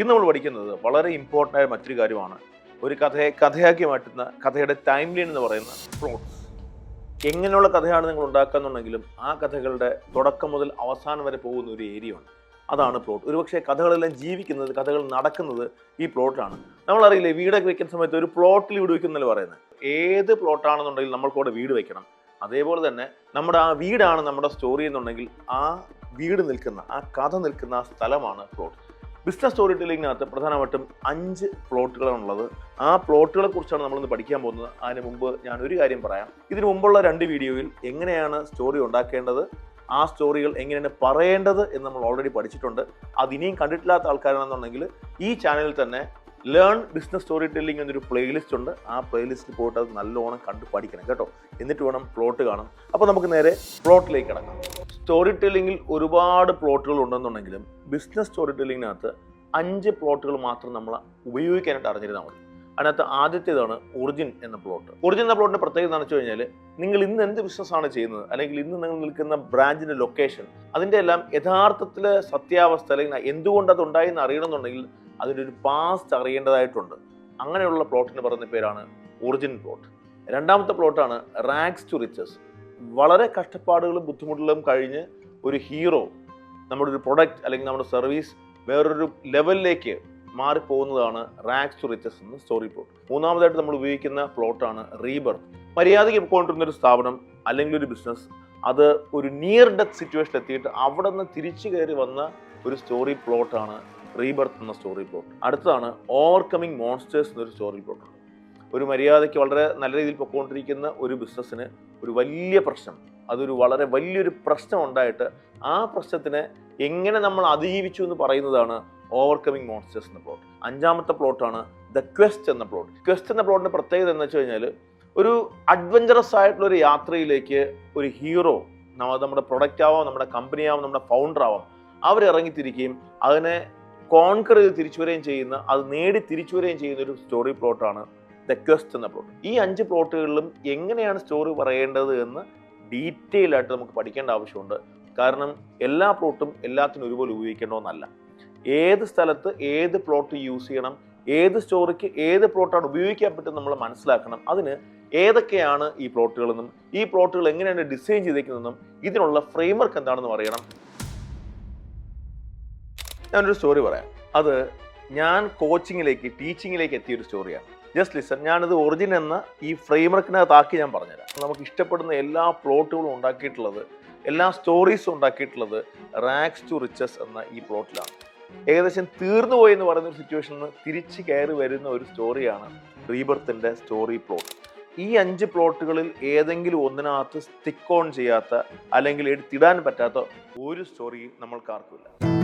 ഇന്ന് നമ്മൾ പഠിക്കുന്നത് വളരെ ഇമ്പോർട്ടന്റ് ആയ മറ്റൊരു കാര്യമാണ്. ഒരു കഥയെ കഥയാക്കി മാറ്റുന്ന കഥയുടെ ടൈം ലൈൻ എന്ന് പറയുന്ന പ്ലോട്ട്സ് എങ്ങനെയുള്ള കഥയാണ് നിങ്ങൾ ഉണ്ടാക്കുന്നുണ്ടെങ്കിലും ആ കഥകളുടെ തുടക്കം മുതൽ അവസാനം വരെ പോകുന്ന ഒരു ഏരിയ ഉണ്ട്. അതാണ് പ്ലോട്ട് ഒരുപക്ഷെ കഥകളെല്ലാം ജീവിക്കുന്നത് കഥകൾ നടക്കുന്നത് ഈ പ്ലോട്ടിലാണ് നമ്മളറിയില്ലേ വീടൊക്കെ വെക്കുന്ന സമയത്ത് ഒരു പ്ലോട്ടിൽ വീട് വെക്കുന്നല്ലേ പറയുന്നത്. ഏത് പ്ലോട്ടാണെന്നുണ്ടെങ്കിൽ നമ്മൾക്കവിടെ വീട് വെക്കണം. അതേപോലെ തന്നെ നമ്മുടെ ആ വീടാണ് നമ്മുടെ സ്റ്റോറി എന്നുണ്ടെങ്കിൽ ആ വീട് നിൽക്കുന്ന ആ കഥ നിൽക്കുന്ന ആ സ്ഥലമാണ് പ്ലോട്ട് ബിസിനസ് സ്റ്റോറി ടെല്ലിങ്ങിനകത്ത് പ്രധാനമായിട്ടും അഞ്ച് പ്ലോട്ടുകളാണുള്ളത് ആ പ്ലോട്ടുകളെ കുറിച്ചാണ് നമ്മളിന്ന് പഠിക്കാൻ പോകുന്നത്. അതിന് മുമ്പ് ഞാൻ ഒരു കാര്യം പറയാം. ഇതിനു മുമ്പുള്ള രണ്ട് വീഡിയോയിൽ എങ്ങനെയാണ് സ്റ്റോറി ഉണ്ടാക്കേണ്ടത് ആ സ്റ്റോറികൾ എങ്ങനെയാണ് പറയേണ്ടത് എന്ന് നമ്മൾ ഓൾറെഡി പഠിച്ചിട്ടുണ്ട്. അത് ഇനിയും കണ്ടിട്ടില്ലാത്ത ആൾക്കാരാണെന്നുണ്ടെങ്കിൽ ഈ ചാനലിൽ തന്നെ ലേൺ ബിസിനസ് സ്റ്റോറി ടെല്ലിംഗ് എന്നൊരു പ്ലേലിസ്റ്റ് ഉണ്ട്. ആ പ്ലേലിസ്റ്റിൽ പോയിട്ട് അത് നല്ലോണം കണ്ട് പഠിക്കണം കേട്ടോ. എന്നിട്ട് വേണം പ്ലോട്ട് കാണാം അപ്പോൾ നമുക്ക് നേരെ പ്ലോട്ടിലേക്ക് കിടക്കാം. സ്റ്റോറി ടെല്ലിങ്ങിൽ ഒരുപാട് പ്ലോട്ടുകൾ ഉണ്ടെന്നുണ്ടെങ്കിലും ബിസിനസ് സ്റ്റോറി ടെല്ലിങ്ങിനകത്ത് അഞ്ച് പ്ലോട്ടുകൾ മാത്രം നമ്മൾ ഉപയോഗിക്കാനായിട്ട് അറിഞ്ഞിരുന്നാൽ മതി. അതിനകത്ത് ആദ്യത്തേതാണ് ഒറിജിൻ എന്ന പ്ലോട്ട് ഒറിജിൻ എന്ന പ്ലോട്ടിന്റെ പ്രത്യേകത എന്താണെന്ന് വെച്ച് കഴിഞ്ഞാൽ നിങ്ങൾ ഇന്ന് എന്ത് ബിസിനസ് ആണ് ചെയ്യുന്നത്? അല്ലെങ്കിൽ ഇന്ന് നിങ്ങൾ നിൽക്കുന്ന ബ്രാഞ്ചിന്റെ ലൊക്കേഷൻ അതിന്റെ എല്ലാം യഥാർത്ഥത്തിലെ സത്യാവസ്ഥ അല്ലെങ്കിൽ എന്തുകൊണ്ട് അത് ഉണ്ടായി എന്ന് അറിയണമെന്നുണ്ടെങ്കിൽ അതിന്റെ ഒരു പാസ്റ്റ് അറിയേണ്ടതായിട്ടുണ്ട്. അങ്ങനെയുള്ള പ്ലോട്ടിന് പറയുന്ന പേരാണ് ഒറിജിൻ പ്ലോട്ട് രണ്ടാമത്തെ പ്ലോട്ടാണ് റാക്സ് ടു റിച്ചസ് വളരെ കഷ്ടപ്പാടുകളും ബുദ്ധിമുട്ടുകളും കഴിഞ്ഞ് ഒരു ഹീറോ നമ്മുടെ ഒരു പ്രൊഡക്റ്റ് അല്ലെങ്കിൽ നമ്മുടെ സർവീസ് വേറൊരു ലെവലിലേക്ക് മാറിപ്പോകുന്നതാണ് റാക്സ് ടു റിച്ചസ് എന്ന സ്റ്റോറി പ്ലോട്ട് മൂന്നാമതായിട്ട് നമ്മൾ ഉപയോഗിക്കുന്ന പ്ലോട്ടാണ് റീബർത്ത് മര്യാദയ്ക്ക് പോയിക്കൊണ്ടിരുന്ന ഒരു സ്ഥാപനം അല്ലെങ്കിൽ ഒരു ബിസിനസ് അത് ഒരു നിയർ ഡെത്ത് സിറ്റുവേഷൻ എത്തിയിട്ട് അവിടെ നിന്ന് തിരിച്ചു കയറി വന്ന ഒരു സ്റ്റോറി പ്ലോട്ടാണ് റീബർത്ത് എന്ന സ്റ്റോറി പ്ലോട്ട് അടുത്തതാണ് ഓവർകമ്മിങ് മോൺസ്റ്റേഴ്സ് എന്നൊരു സ്റ്റോറി പ്ലോട്ട് ഒരു മര്യാദയ്ക്ക് വളരെ നല്ല രീതിയിൽ പൊക്കോണ്ടിരിക്കുന്ന ഒരു ബിസിനസ്സിന് ഒരു വലിയ പ്രശ്നം. അതൊരു വളരെ വലിയൊരു പ്രശ്നം ഉണ്ടായിട്ട് ആ പ്രശ്നത്തിനെ എങ്ങനെ നമ്മൾ അതിജീവിച്ചു എന്ന് പറയുന്നതാണ് ഓവർകമ്മിങ് മോൺസ്റ്റേഴ്സ് എന്ന പ്ലോട്ട് അഞ്ചാമത്തെ പ്ലോട്ടാണ് ദ ക്വസ്റ്റ് എന്ന പ്ലോട്ട് ക്വസ്റ്റ് എന്ന പ്ലോട്ടിന് പ്രത്യേകത എന്ന് വെച്ച് കഴിഞ്ഞാൽ ഒരു അഡ്വഞ്ചറസ് ആയിട്ടുള്ള ഒരു യാത്രയിലേക്ക് ഒരു ഹീറോ നമ്മുടെ പ്രൊഡക്റ്റ് ആവാം നമ്മുടെ കമ്പനി ആവാം നമ്മുടെ ഫൗണ്ടർ ആവാം അവരിറങ്ങിത്തിരിക്കുകയും അതിനെ കോൺകർ ചെയ്ത് തിരിച്ചു വരികയും ചെയ്യുന്ന അത് നേടി തിരിച്ചു വരികയും ചെയ്യുന്ന ഒരു സ്റ്റോറി പ്ലോട്ടാണ് ദ ക്വസ്റ്റ് എന്ന പ്ലോട്ട് ഈ അഞ്ച് പ്ലോട്ടുകളിലും എങ്ങനെയാണ് സ്റ്റോറി പറയേണ്ടത് എന്ന് ഡീറ്റെയിൽ ആയിട്ട് നമുക്ക് പഠിക്കേണ്ട ആവശ്യമുണ്ട്. കാരണം എല്ലാ പ്ലോട്ടും എല്ലാത്തിനും ഒരുപോലെ ഉപയോഗിക്കേണ്ടതെന്നല്ല. ഏത് സ്ഥലത്ത് ഏത് പ്ലോട്ട് യൂസ് ചെയ്യണം ഏത് സ്റ്റോറിക്ക് ഏത് പ്ലോട്ടാണ് ഉപയോഗിക്കാൻ പറ്റും നമ്മൾ മനസ്സിലാക്കണം. അതിന് ഏതൊക്കെയാണ് ഈ പ്ലോട്ടുകളെന്നും ഈ പ്ലോട്ടുകൾ എങ്ങനെയാണ് ഡിസൈൻ ചെയ്തേക്കുന്നതെന്നും ഇതിനുള്ള ഫ്രെയിംവർക്ക് എന്താണെന്നും അറിയണം. ഞാനൊരു സ്റ്റോറി പറയാം. അത് ഞാൻ കോച്ചിങ്ങിലേക്ക് ടീച്ചിങ്ങിലേക്ക് എത്തിയ ഒരു സ്റ്റോറിയാണ് ജസ്റ്റ് ലിസൺ ഞാനത് ഒറിജിൻ എന്ന ഈ ഫ്രെയിംവർക്കിനകത്താക്കി ഞാൻ പറഞ്ഞുതരാം. നമുക്ക് ഇഷ്ടപ്പെടുന്ന എല്ലാ പ്ലോട്ടുകളും ഉണ്ടാക്കിയിട്ടുള്ളത് എല്ലാ സ്റ്റോറീസും ഉണ്ടാക്കിയിട്ടുള്ളത് റാക്സ് ടു റിച്ചസ് എന്ന ഈ പ്ലോട്ടിലാണ് ഏകദേശം തീർന്നു പോയി എന്ന് പറയുന്ന ഒരു സിറ്റുവേഷനിൽ നിന്ന് തിരിച്ച് കയറി വരുന്ന ഒരു സ്റ്റോറിയാണ് റീബർത്തിന്റെ സ്റ്റോറി പ്ലോട്ട് ഈ അഞ്ച് പ്ലോട്ടുകളിൽ ഏതെങ്കിലും ഒന്നിനകത്ത് സ്റ്റിക്ക് ഓൺ ചെയ്യാത്ത അല്ലെങ്കിൽ എടുത്തിടാൻ പറ്റാത്ത ഒരു സ്റ്റോറിയും സ്റ്റോറി നമ്മൾക്കാർക്കുമില്ല